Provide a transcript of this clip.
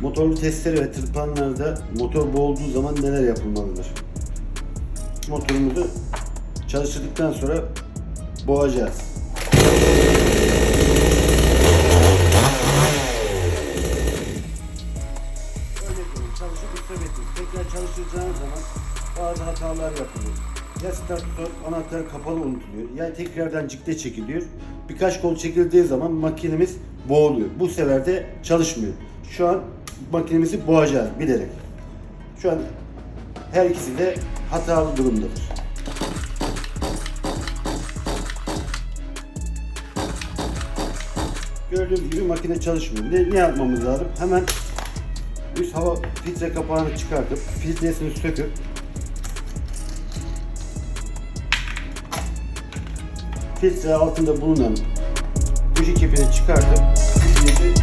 Motorlu testere ve tırpanlarda motor boğulduğu zaman neler yapılmalıdır? Motorumuzu çalıştırdıktan sonra boğacağız. Çalışıp üstlemedik. Tekrar çalıştıracağınız zaman bazı hatalar yapılıyor. Ya startör anahtar kapalı unutuluyor. Ya tekrardan cikte çekiliyor. Birkaç kol çekildiği zaman makinemiz boğuluyor. Bu sefer de çalışmıyor. Şu an makinemizi boğacağız bilerek. Şu an her ikisi de hatalı durumdadır. Gördüğünüz gibi makine çalışmıyor. Ne, ne yapmamız lazım? Hemen üst hava filtre kapağını çıkartıp filtresini söküp filtre altında bulunan buji kepini çıkartıp sökeceğiz.